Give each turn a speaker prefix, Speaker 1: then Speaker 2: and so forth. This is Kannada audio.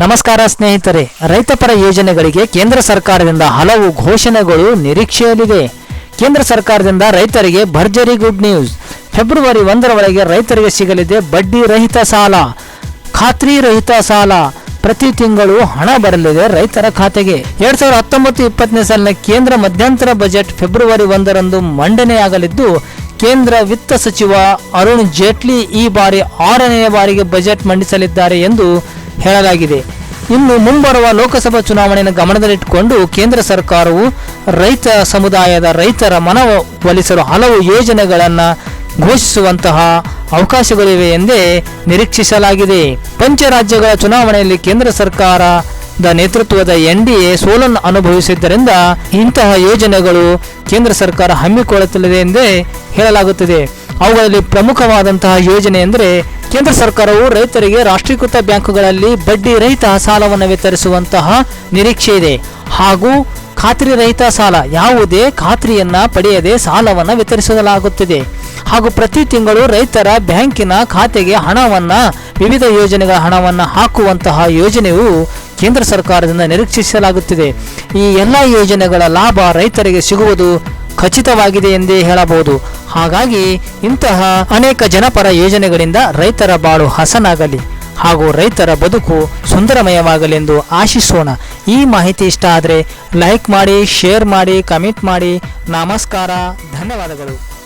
Speaker 1: ನಮಸ್ಕಾರ ಸ್ನೇಹಿತರೆ ರೈತಪರ ಯೋಜನೆಗಳಿಗೆ ಕೇಂದ್ರ ಸರ್ಕಾರದಿಂದ ಹಲವು ಘೋಷಣೆಗಳು ನಿರೀಕ್ಷೆಯಲ್ಲಿದೆ. ಕೇಂದ್ರ ಸರ್ಕಾರದಿಂದ ರೈತರಿಗೆ ಭರ್ಜರಿ ಗುಡ್ ನ್ಯೂಸ್. ಫೆಬ್ರವರಿ ಒಂದರವರೆಗೆ ರೈತರಿಗೆ ಸಿಗಲಿದೆ ಬಡ್ಡಿ ರಹಿತ ಸಾಲ. ಖಾತ್ರಿ ರಹಿತ ಸಾಲ. ಪ್ರತಿ ತಿಂಗಳು ಹಣ ಬರಲಿದೆ ರೈತರ ಖಾತೆಗೆ. ಎರಡ್ ಸಾವಿರದ ಹತ್ತೊಂಬತ್ತು ಇಪ್ಪತ್ತನೇ ಸಾಲಿನ ಕೇಂದ್ರ ಮಧ್ಯಂತರ ಬಜೆಟ್ ಫೆಬ್ರವರಿ ಒಂದರಂದು ಮಂಡನೆಯಾಗಲಿದ್ದು ಕೇಂದ್ರ ವಿತ್ತ ಸಚಿವ ಅರುಣ್ ಜೇಟ್ಲಿ ಈ ಬಾರಿ ಆರನೆಯ ಬಾರಿಗೆ ಬಜೆಟ್ ಮಂಡಿಸಲಿದ್ದಾರೆ ಎಂದು ಹೇಳಲಾಗಿದೆ. ಇನ್ನು ಮುಂಬರುವ ಲೋಕಸಭಾ ಚುನಾವಣೆಯನ್ನು ಗಮನದಲ್ಲಿಟ್ಟುಕೊಂಡು ಕೇಂದ್ರ ಸರ್ಕಾರವು ರೈತ ಸಮುದಾಯದ ರೈತರ ಮನವೊಲಿಸಲು ಹಲವು ಯೋಜನೆಗಳನ್ನು ಘೋಷಿಸುವಂತಹ ಅವಕಾಶಗಳಿವೆ ಎಂದೇ ನಿರೀಕ್ಷಿಸಲಾಗಿದೆ. ಪಂಚರಾಜ್ಯಗಳ ಚುನಾವಣೆಯಲ್ಲಿ ಕೇಂದ್ರ ಸರ್ಕಾರದ ನೇತೃತ್ವದ ಎನ್ ಡಿ ಎ ಸೋಲನ್ನು ಅನುಭವಿಸಿದ್ದರಿಂದ ಇಂತಹ ಯೋಜನೆಗಳು ಕೇಂದ್ರ ಸರ್ಕಾರ ಹಮ್ಮಿಕೊಳ್ಳುತ್ತಲಿದೆ ಎಂದೇ ಹೇಳಲಾಗುತ್ತಿದೆ. ಅವುಗಳಲ್ಲಿ ಪ್ರಮುಖವಾದಂತಹ ಯೋಜನೆ ಎಂದರೆ ಕೇಂದ್ರ ಸರ್ಕಾರವು ರೈತರಿಗೆ ರಾಷ್ಟ್ರೀಕೃತ ಬ್ಯಾಂಕುಗಳಲ್ಲಿ ಬಡ್ಡಿ ರಹಿತ ಸಾಲವನ್ನು ವಿತರಿಸುವಂತಹ ನಿರೀಕ್ಷೆ ಇದೆ. ಹಾಗೂ ಖಾತ್ರಿ ರಹಿತ ಸಾಲ ಯಾವುದೇ ಖಾತ್ರಿಯನ್ನ ಪಡೆಯದೆ ಸಾಲವನ್ನು ವಿತರಿಸಲಾಗುತ್ತಿದೆ. ಹಾಗೂ ಪ್ರತಿ ತಿಂಗಳು ರೈತರ ಬ್ಯಾಂಕಿನ ಖಾತೆಗೆ ಹಣವನ್ನ, ವಿವಿಧ ಯೋಜನೆಗಳ ಹಣವನ್ನು ಹಾಕುವಂತಹ ಯೋಜನೆಯು ಕೇಂದ್ರ ಸರ್ಕಾರದಿಂದ ನಿರೀಕ್ಷಿಸಲಾಗುತ್ತಿದೆ. ಈ ಎಲ್ಲ ಯೋಜನೆಗಳ ಲಾಭ ರೈತರಿಗೆ ಸಿಗುವುದು ಖಚಿತವಾಗಿದೆ ಎಂದೇ ಹೇಳಬಹುದು. ಹಾಗಾಗಿ ಇಂತಹ ಅನೇಕ ಜನಪರ ಯೋಜನೆಗಳಿಂದ ರೈತರ ಬಾಳು ಹಸನಾಗಲಿ ಹಾಗೂ ರೈತರ ಬದುಕು ಸುಂದರಮಯವಾಗಲೆಂದು ಆಶಿಸೋಣ. ಈ ಮಾಹಿತಿ ಇಷ್ಟ ಆದರೆ ಲೈಕ್ ಮಾಡಿ ಶೇರ್ ಮಾಡಿ ಕಮೆಂಟ್ ಮಾಡಿ. ನಮಸ್ಕಾರ. ಧನ್ಯವಾದಗಳು.